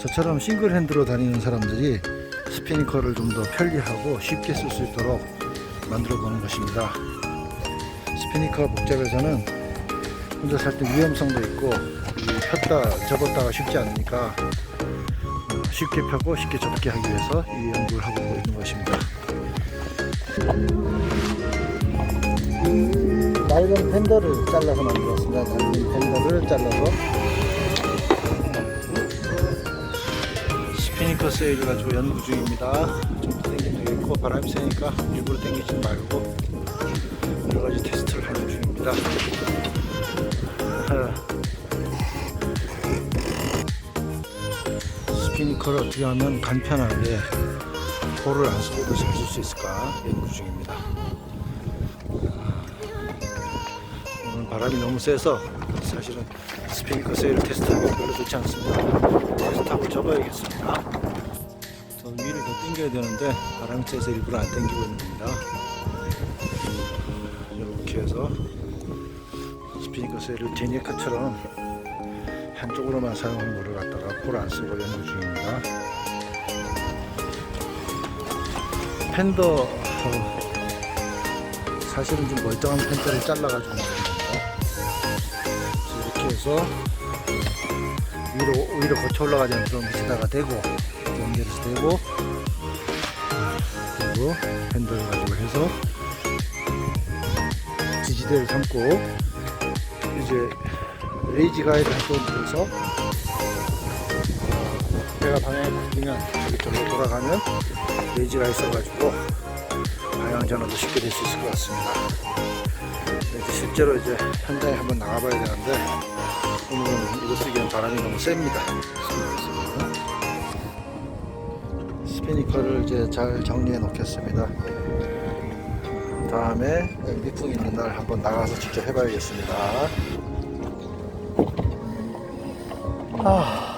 저처럼 싱글 핸드로 다니는 사람들이 스피니커를 좀 더 편리하고 쉽게 쓸 수 있도록 만들어 보는 것입니다. 스피니커 복잡해서는 혼자 살 때 위험성도 있고 이 폈다 접었다가 쉽지 않으니까 어, 쉽게 펴고 쉽게 접게 하기 위해서 이 연구를 하고 있는 것입니다. 나일론 팬더를 잘라서 만들었습니다. 나일론 팬더를 잘라서 스피니커 세일 가지고 연구 중입니다. 좀더 당기면 되겠고 바람이 세니까 일부러 당기지 말고 여러 가지 테스트를 하는 중입니다. 아, 스피니커를 어떻게 하면 간편하게 볼을 안 쓰고도 잘 쓸 수 있을까 연구 중입니다. 오늘 바람이 너무 세서 사실은 스피니커 세일 테스트하기 별로 좋지 않습니다. 테스트하고 접어야겠습니다. 더 위를 더 당겨야 되는데 바람이 세서 일부러 안 당기고 있는 겁니다. 이렇게 해서 스피니커 세일을 제니카처럼 한쪽으로만 사용하는 거를 갖다가 볼을 안 쓰고 연구 중입니다. 팬더 어, 사실은 좀 멀쩡한 펜더를 잘라가지고 이렇게 해서 위로 위로 거쳐 올라가지 않도록 밑에다가 대고 연결해서 대고 그리고 펜더를 가지고 해서 지지대를 삼고 이제 레이지 가이드 한번 들어서 배가 방향이 바뀌면 저기 절로 돌아가면 레이지가 있어가지고 방향 전환도 쉽게 될 수 있을 것 같습니다. 네, 이제 실제로 이제 현장에 한번 나가봐야 되는데 오늘은 이거 쓰기엔 바람이 너무 셉니다. 스피니커를 이제 잘 정리해 놓겠습니다. 다음에 미풍 있는 날 한번 나가서 직접 해봐야겠습니다. 아.